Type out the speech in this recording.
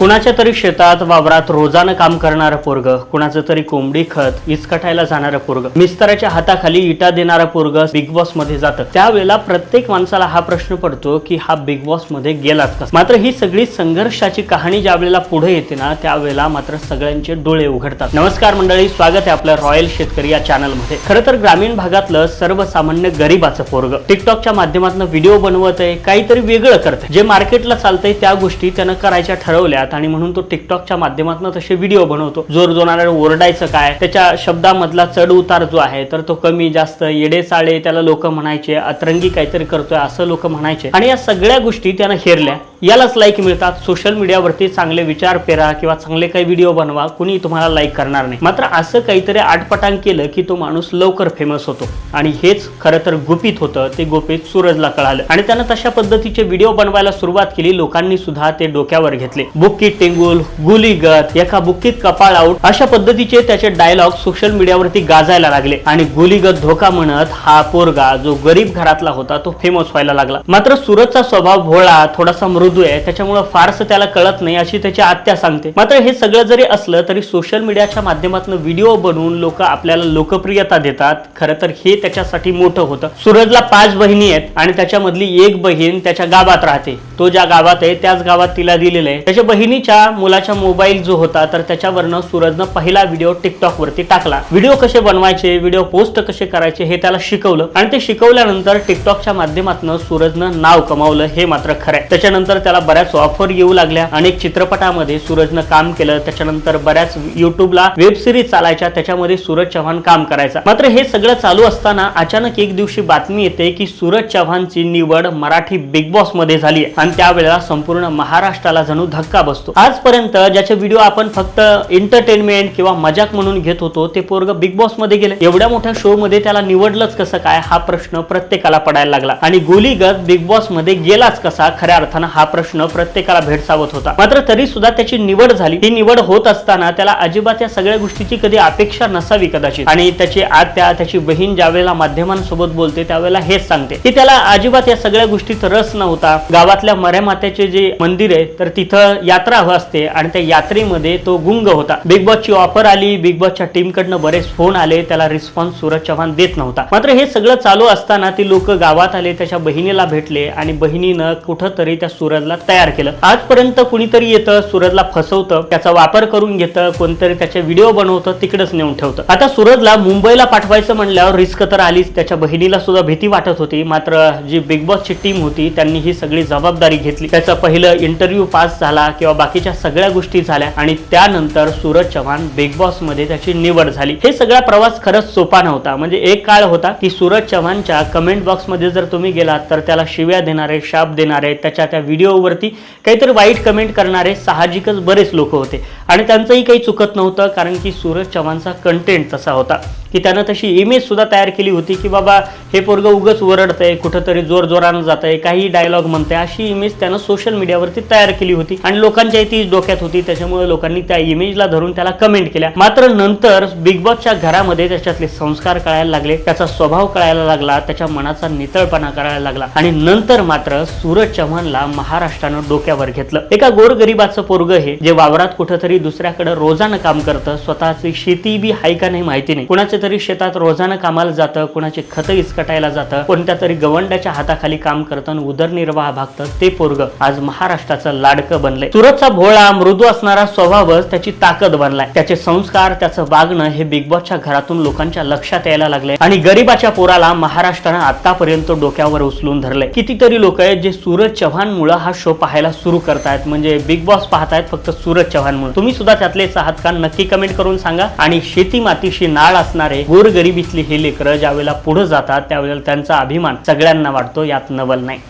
कुणाच्या तरी शेतात वावरात रोजानं काम करणारं पोरग कुणाचं तरी कोंबडी खत इसकटायला जाणारं पोरग मिस्तराच्या हाताखाली इटा देणारं पोरग बिग बॉसमध्ये जातं. त्यावेळेला प्रत्येक माणसाला हा प्रश्न पडतो की हा बिग बॉसमध्ये गेलाच कसा मात्र ही सगळी संघर्षाची कहाणी ज्या वेळेला पुढे येते ना त्यावेळेला मात्र सगळ्यांचे डोळे उघडतात. नमस्कार मंडळी स्वागत आहे आपलं रॉयल शेतकरी या चॅनलमध्ये. खरं तर ग्रामीण भागातलं सर्वसामान्य गरीबाचं पोरग टिकटॉकच्या माध्यमातून व्हिडिओ बनवत आहे काहीतरी वेगळं करतंय. जे मार्केटला चालतंय त्या गोष्टी त्यानं करायच्या ठरवल्या ठरवल्यात आणि म्हणून तो टिकटॉकच्या माध्यमातून तसे व्हिडिओ बनवतो. जोर जोराने ओरडायचं काय? त्याच्या शब्दामधला चढ उतार जो आहे तर तो कमी जास्त येडे चाळे त्याला लोक म्हणायचे अतरंगी काहीतरी करतोय असं लोक म्हणायचे. आणि या सगळ्या गोष्टी त्यानं हेरल्या. यालाच लाईक मिळतात. सोशल मीडियावरती चांगले विचार पेरा किंवा चांगले काही व्हिडिओ बनवा. कुणी तुम्हाला लाईक करणार नाही. मात्र असं काहीतरी आटपटांग केलं की तो माणूस लवकर फेमस होतो. आणि हेच खरं तर गुपित होतं. ते गुपित सूरजला कळालं. आणि त्यानं तशा पद्धतीचे व्हिडिओ बनवायला सुरुवात केली. लोकांनी सुद्धा ते डोक्यावर घेतले. बुक्की टेंगुल गुलीगत एका बुक्कीत कपाळ आऊट अशा पद्धतीचे त्याचे डायलॉग सोशल मीडियावरती गाजायला लागले. आणि गुलीगत धोका म्हणत हा पोरगा जो गरीब घरातला होता तो फेमस व्हायला लागला. मात्र सूरजचा स्वभाव भोळा थोडासा मृद आहे त्याच्यामुळे फारसं त्याला कळत नाही अशी त्याची आत्या सांगते. मात्र हे सगळं जरी असलं तरी सोशल मीडियाच्या माध्यमातून व्हिडिओ बनवून लोक आपल्याला लोकप्रियता देतात. खरं तर हे त्याच्यासाठी मोठं होतं. सूरजला पाच बहिणी आहेत आणि त्याच्यामधली एक बहीण त्याच्या गावात राहते. तो ज्या गावात आहे त्याच गावात तिला दिलेलं आहे. त्याच्या बहिणीच्या मुलाच्या मोबाईल जो होता तर त्याच्यावरनं सूरजनं पहिला व्हिडिओ टिकटॉक वरती टाकला. व्हिडिओ कसे बनवायचे व्हिडिओ पोस्ट कसे करायचे हे त्याला शिकवलं. आणि ते शिकवल्यानंतर टिकटॉकच्या माध्यमातून सूरजनं नाव कमावलं हे मात्र खरं आहे. त्याच्यानंतर त्याला बऱ्याच ऑफर येऊ लागल्या. अनेक चित्रपटामध्ये सूरजनं काम केलं. त्याच्यानंतर बऱ्याच युट्यूबला वेब सिरीज चालायच्या. त्याच्यामध्ये सूरज चव्हाण काम करायचा. मात्र हे सगळं चालू असताना अचानक एक दिवशी बातमी येते की सूरज चव्हाणची निवड मराठी बिग बॉसमध्ये झाली आणि त्यावेळेला संपूर्ण महाराष्ट्राला जणू धक्का बसतो. आजपर्यंत ज्याचे व्हिडिओ आपण फक्त एंटरटेनमेंट किंवा मजाक म्हणून घेत होतो ते पोरग बिग बॉसमध्ये गेले. एवढ्या मोठ्या शो मध्ये त्याला निवडलंच कसं काय? हा प्रश्न प्रत्येकाला पडायला लागला. आणि गोलीगत बिग बॉसमध्ये गेलाच कसा? खऱ्या अर्थानं हा प्रश्न प्रत्येकाला भेडसावत होता. मात्र तरी सुद्धा त्याची निवड झाली. ही निवड होत असताना त्याला अजिबात या सगळ्या गोष्टीची कधी अपेक्षा नसावी कदाचित. आणि त्याची आत्या त्याची बहीण ज्यावेळेला माध्यमांसोबत बोलते त्यावेळेला हेच सांगते. की त्याला अजिबात या सगळ्या गोष्टीत रस नव्हता. गावातल्या मऱ्या मात्याचे जे मंदिर आहे तर तिथं यात्रा असते आणि त्या यात्रेमध्ये तो गुंग होता. बिग बॉसची ऑफर आली. बिग बॉसच्या टीम कडनं बरेच फोन आले. त्याला रिस्पॉन्स सूरज चव्हाण देत नव्हता. मात्र हे सगळं चालू असताना ती लोक गावात आले त्याच्या बहिणीला भेटले आणि बहिणीनं कुठंतरी त्या सूरजला तयार केलं. आजपर्यंत कुणीतरी येतं सूरजला फसवतं त्याचा वापर करून घेतं कोणतरी त्याचे व्हिडिओ बनवतं तिकडेच नेऊन ठेवतं. आता सूरजला मुंबईला पाठवायचं म्हणल्यावर रिस्क तर आलीच त्याच्या बहिणीला सुद्धा भीती वाटत होती. मात्र जी बिग बॉसची टीम होती त्यांनी ही सगळी जबाबदारी घेतली. त्याचा पहिलं इंटरव्ह्यू पास झाला किंवा बाकीच्या सगळ्या गोष्टी झाल्या आणि त्यानंतर सूरज चव्हाण बिग बॉसमध्ये त्याची निवड झाली. हे सगळा प्रवास खरंच सोपा नव्हता. म्हणजे एक काळ होता की सूरज चव्हाणच्या कमेंट बॉक्समध्ये जर तुम्ही गेलात तर त्याला शिव्या देणारे शाप देणारे त्याच्या त्या व्हिडिओवरती काहीतरी वाईट कमेंट करणारे साहजिकच बरेच लोक होते. आणि त्यांचंही काही चुकत नव्हतं कारण की सूरज चव्हाणचा कंटेंट तसा होता. की त्यानं तशी इमेज सुद्धा तयार केली होती की बाबा हे पोरग उगच ओरडतंय कुठंतरी जोरजोरानं जात जातंय काही डायलॉग म्हणत आहे अशी इमेज त्यानं सोशल मीडियावरती तयार केली होती. आणि लोकांच्या ती डोक्यात होती त्याच्यामुळे लोकांनी त्या इमेजला धरून त्याला कमेंट केल्या. मात्र नंतर बिग बॉसच्या घरामध्ये त्याच्यातले संस्कार कळायला लागले त्याचा स्वभाव कळायला लागला त्याच्या मनाचा नितळपणा करायला लागला. आणि नंतर मात्र सूरज चव्हाणला महाराष्ट्रानं डोक्यावर घेतलं. एका गोरगरिबाचं पोरग हे जे वावरात कुठंतरी दुसऱ्याकडे रोजानं काम करतं स्वतःची शेती बी हाय का नाही माहिती नाही. कुणाच्या तरी शेतात रोजानं कामाला जातं कुणाचे खत इचकटायला जातं कोणत्या तरी गवंड्याच्या हाताखाली काम करतं आणि उदरनिर्वाह भागतं ते पोरग आज महाराष्ट्राचं लाडकं बनलंय. सुरतचा भोळा मृदू असणारा स्वभावच त्याची ताकद बनलाय. त्याचे संस्कार त्याचं वागणं हे बिग बॉसच्या घरातून लोकांच्या लक्षात यायला लागले आणि गरीबाच्या पोराला महाराष्ट्रानं आतापर्यंत डोक्यावर उचलून धरलंय. कितीतरी लोक आहेत जे सूरज चव्हाण मुळे हा शो पाहायला सुरू करतायत. म्हणजे बिग बॉस पाहतायत फक्त सूरज चव्हाण मुळे तुम्ही सुद्धा त्यातलेच आहात का नक्की कमेंट करून सांगा. आणि शेती मातीशी नाळ असणारे गोरगरिबीतली हे लेकरं ज्यावेळेला पुढे जातात त्यावेळेला त्यांचा अभिमान सगळ्यांना वाटतो यात नवल नाही.